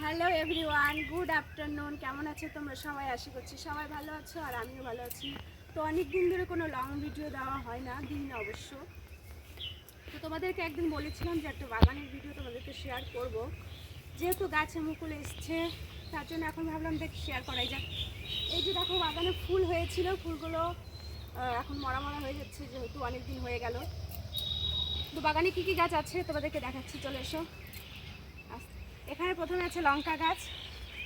Hello everyone good afternoon কেমন আছো তোমরা সবাই? আশা করছি সবাই ভালো আছো আর আমিও ভালো আছি। তো অনেক দিন ধরে কোনো লং ভিডিও দেওয়া হয় না, দিন অবশ্য। তো তোমাদেরকে একদিন বলেছিলাম যে একটা বাগানের ভিডিও তোমাদেরকে শেয়ার করব। যেহেতু গাছে মুকুল এসছে, তার জন্য এখন ভাবলাম দেখ শেয়ার করাই যাক। এই যে দেখো বাগানে ফুল হয়েছিল, ফুলগুলো এখন মরা মরা হয়ে যাচ্ছে যেহেতু অনেক দিন হয়ে গেল। তো বাগানে কী কী গাছ আছে তোমাদেরকে দেখাচ্ছি, চলে এসো। এখানে প্রথমে আছে লঙ্কা গাছ।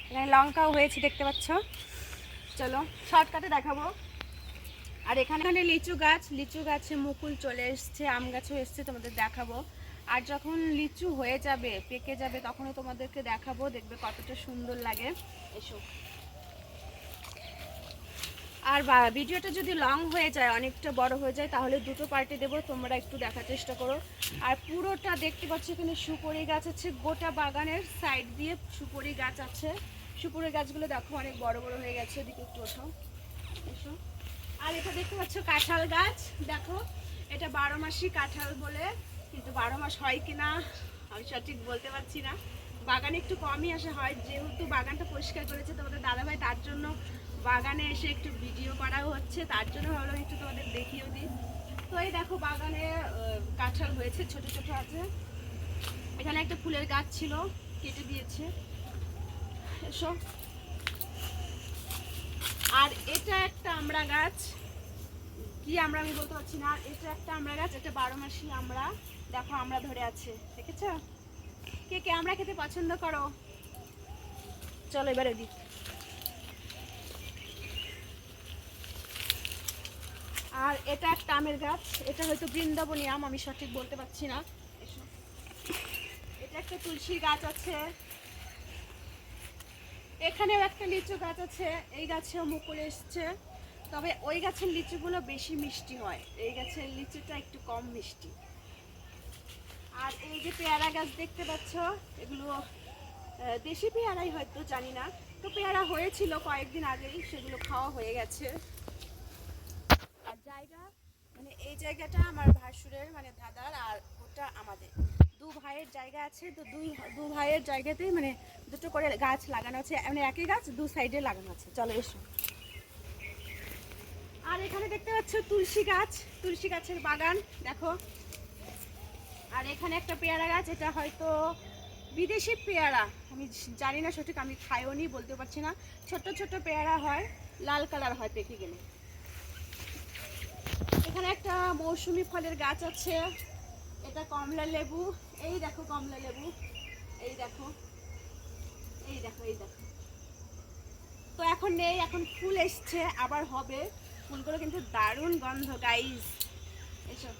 এখানে লঙ্কাও হয়েছে, দেখতে পাচ্ছ। চলো, শর্টকাটে দেখাবো। আর এখানে এখানে লিচু গাছ, লিচু গাছে মুকুল চলে এসছে, আম গাছও এসছে, তোমাদের দেখাবো। আর যখন লিচু হয়ে যাবে, পেকে যাবে, তখনও তোমাদেরকে দেখাবো, দেখবে কতটা সুন্দর লাগে। এসো। আর ভিডিওটা যদি লং হয়ে যায়, অনেকটা বড় হয়ে যায়, তাহলে দুটো পার্টি দেবো, তোমরা একটু দেখার চেষ্টা করো। আর পুরোটা দেখতে পাচ্ছ এখানে সুপরি গাছ আছে, গোটা বাগানের সাইড দিয়ে সুপরি গাছ আছে। সুপরি গাছগুলো দেখো অনেক বড় বড় হয়ে গেছে, এদিকে একটু ওঠো, এসো। আর এটা দেখতে পাচ্ছ কাঁঠাল গাছ, দেখো। এটা বারো মাসি কাঁঠাল বলে, কিন্তু বারো মাস হয় কিনা, আমি সঠিক বলতে পারছি না। বাগানে একটু কমই আসা, হয় যেহেতু বাগানটা পরিষ্কার করেছে তোমাদের দাদাভাই, তার জন্য বাগানে এসে একটু ভিডিও করাও হচ্ছে, তার জন্য ভাবলাম একটু তোমাদের দেখিয়েও দিই। তো এই দেখো বাগানে কাঁঠাল হয়েছে, ছোট ছোট আছে। এখানে একটা ফুলের গাছ ছিল, কেটে দিয়েছে। এসো। আর এটা একটা আমরা গাছ। কি আমরা আমি বলতে পারছি না এটা একটা আমড়া গাছ, এটা বারো মাসি আমরা, দেখো আমরা ধরে আছে, দেখেছ? কে কে আমরা খেতে পছন্দ করো? চলো এবারে দিই আর এটা একটা আমের গাছ, এটা হয়তো বৃন্দাবনী আম, আমি সঠিক বলতে পারছি না। এটা একটা তুলসী গাছ আছে। এখানেও একটা লিচু গাছ আছে। এই গাছেও মুকুল এসছে। তবে ওই গাছের লিচুগুলো বেশি মিষ্টি হয়। এই গাছের লিচুটা একটু কম মিষ্টি। আর এই যে পেয়ারা গাছ দেখতে পাচ্ছ, এগুলো দেশি পেয়ারাই হয়তো, জানি না। তো পেয়ারা হয়েছিল কয়েকদিন আগেই, সেগুলো খাওয়া হয়ে গেছে। আর জায়গা মানে এই জায়গাটা আমার ভাসুরের মানে দাদার, আর ওটা আমাদের। দু ভাইয়ের জায়গা আছে, তো দুই, দু ভাইয়ের জায়গাতেই মানে দুটো করে গাছ লাগানো আছে। মানে একই গাছ, দু সাইডে লাগানো আছে। চলো এসো। আর এখানে দেখতে পাচ্ছ তুলসী গাছ, তুলসী গাছের বাগান। দেখো আর এখানে একটা পেয়ারা গাছ, এটা হয়তো বিদেশি পেয়ারা। আমি জানি না সঠিক, আমি খাইও নি বলতে পারছি না। ছোট ছোট পেয়ারা হয়, লাল কালার হয় পেকে গেলে। এখানে একটা মৌসুমি ফলের গাছ আছে, এটা কমলা লেবু। এই দেখো কমলা লেবু, এই দেখো এই দেখো এই দেখো। তো এখন নেই, এখন ফুল এসছে, আবার হবে। ফুলগুলো কিন্তু দারুণ গন্ধ গাইস এসব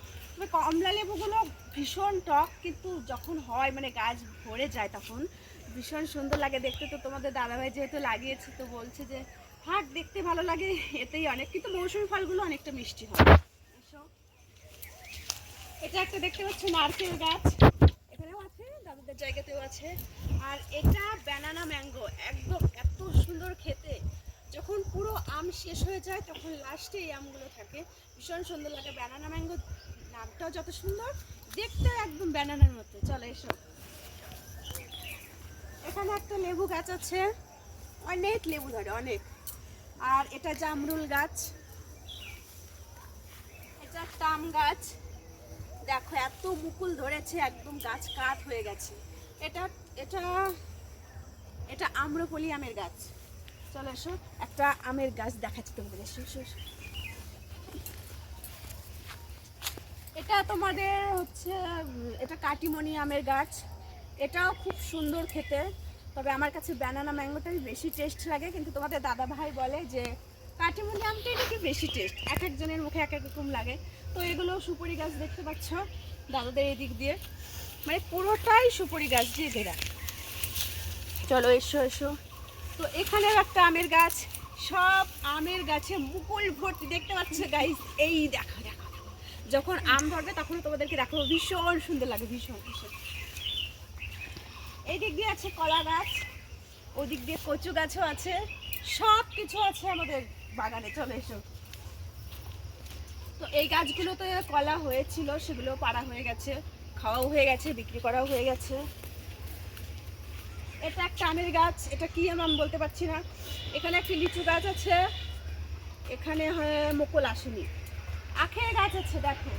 কমলা লেবুগুলো ভীষণ টক, কিন্তু যখন হয় মানে গাছ ভরে যায় তখন ভীষণ সুন্দর লাগে। দেখতে তো তোমাদের দাদাভাই যেহেতু লাগিয়েছে, তো বলছে যে থাক দেখতে ভালো লাগে। এতেই অনেক, কিন্তু মৌসুমি ফলগুলো অনেকটা মিষ্টি হয়। এটা একটা দেখতে পাচ্ছ, নারকেল গাছ। এখানেও আছে, দাদাদের জায়গাতেও আছে। আর এটা ব্যানানা ম্যাঙ্গো একদম এত সুন্দর খেতে। যখন পুরো আম শেষ হয়ে যায়, তখন লাস্টে এই আমগুলো থাকে। ভীষণ সুন্দর লাগে। ব্যানানা ম্যাঙ্গো নামটাও যত সুন্দর, দেখতেও একদম ব্যানানার মতো। চলে এসো। এখানে একটা লেবু গাছ আছে। অনেক লেবু ধরে, অনেক। আর এটা জামরুল গাছ। এটা তাম গাছ। দেখো, এত মুকুল ধরেছে, একদম গাছ কাত হয়ে গেছে। এটা এটা এটা আম্রপলি আমের গাছ। চলো এসো, একটা আমের গাছ দেখাচ্ছি তোমাদের। এসো এসো এসো। এটা তোমাদের হচ্ছে, এটা কাটিমণি আমের গাছ। এটাও খুব সুন্দর খেতে, তবে আমার কাছে ব্যানানা ম্যাঙ্গোটাই বেশি টেস্ট লাগে, কিন্তু তোমাদের দাদা ভাই বলে যে কাটিমণি আমটাই নাকি বেশি টেস্ট এক একজনের মুখে এক এক রকম লাগে। তো এগুলো সুপুরি গাছ দেখতে পাচ্ছ দাদাদের এদিক দিয়ে। মানে পুরোটাই সুপুরি গাছ দিয়ে ঘেরা। চলো, এসো এসো। তো এখানেও একটা আমের গাছ, সব আমের গাছে মুকুল ভর্তি দেখতে পাচ্ছ গাইস এই দেখো দেখো। যখন আম ধরবে, তখন তোমাদেরকে দেখাবো। ভীষণ সুন্দর লাগে, ভীষণ ভীষণ। এই দিক দিয়ে আছে কলা গাছ, ওদিক দিয়ে কচু গাছও আছে। সব কিছু আছে আমাদের বাগানে, চলে এসো। তো এই গাছগুলোতে কলা হয়েছিল, সেগুলো পাড়া হয়ে গেছে, খাওয়াও হয়ে গেছে, বিক্রি করাও হয়ে গেছে। এটা একটা আমের গাছ, এটা কি আম আমি বলতে পারছি না। এখানে একটি লিচু গাছ আছে, এখানে মুকুল আসেনি। আখের গাছ আছে দেখো।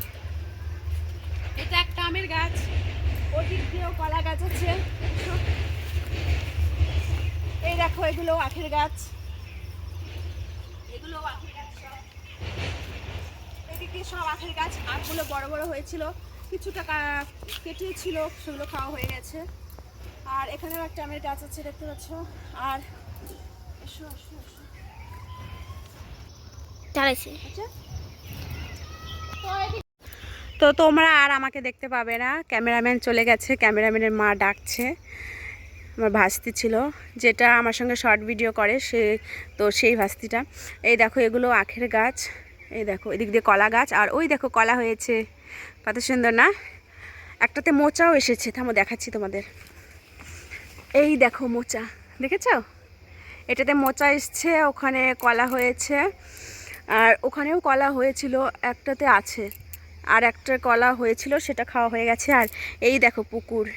এটা একটা আমের গাছ। ওদিক দিয়েও কলা গাছ আছে। এই দেখো এগুলো আখের গাছ। এগুলো আখের গাছ সব। এদিক দিয়ে সব আখের গাছ। আখগুলো বড় বড় হয়েছিল। কিছুটা কেটেছিল সেগুলো খাওয়া হয়ে গেছে। আর এখানেও একটা আমের গাছ আছে দেখতে পাচ্ছ। আর এসো এসো এসো। আচ্ছা। তো তোমরা আর আমাকে দেখতে পাবে না। ক্যামেরাম্যান চলে গেছে, ক্যামেরাম্যানের মা ডাকছে। আমার ভাস্তি ছিল, যেটা আমার সঙ্গে শর্ট ভিডিও করে, সে তো সেই ভাস্তিটা। এই দেখো, এগুলো আখের গাছ। এই দেখো, এদিক দিয়ে কলা গাছ। আর ওই দেখো, কলা হয়েছে। কত সুন্দর না? একটাতে মোচাও এসেছে। থামো, দেখাচ্ছি তোমাদের। এই দেখো, মোচা। দেখেছ? এটাতে মোচা এসছে, ওখানে কলা হয়েছে। আর ওখানেও কলা হয়েছিল, একটাতে আছে। আর একটা কলা হয়েছিল, সেটা খাওয়া হয়ে গেছে। আর এই দেখো পুকুর,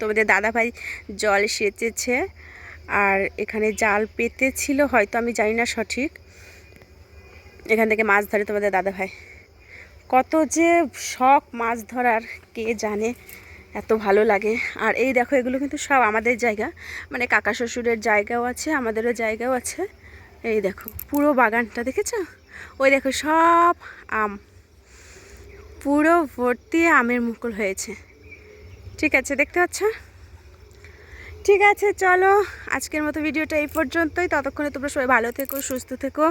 তোমাদের দাদাভাই জল সেচেছে। আর এখানে জাল পেতেছিল, হয়তো আমি জানি না সঠিক। এখান থেকে মাছ ধরে তোমাদের দাদাভাই। কত যে শখ মাছ ধরার, কে জানে? এত ভালো লাগে। আর এই দেখো, এগুলো কিন্তু সব আমাদের জায়গা। মানে কাকা শ্বশুরের জায়গাও আছে, আমাদেরও জায়গাও আছে। এই দেখো, পুরো বাগানটা দেখেছ? ওই দেখো সব আম। পুরো ভর্তি আমের মুকুল হয়েছে। ঠিক আছে, দেখতে পাচ্ছ? ঠিক আছে, চলো আজকের মতো ভিডিওটা এই পর্যন্তই। ততক্ষণে তোমরা সবাই ভালো থেকো, সুস্থ থেকো।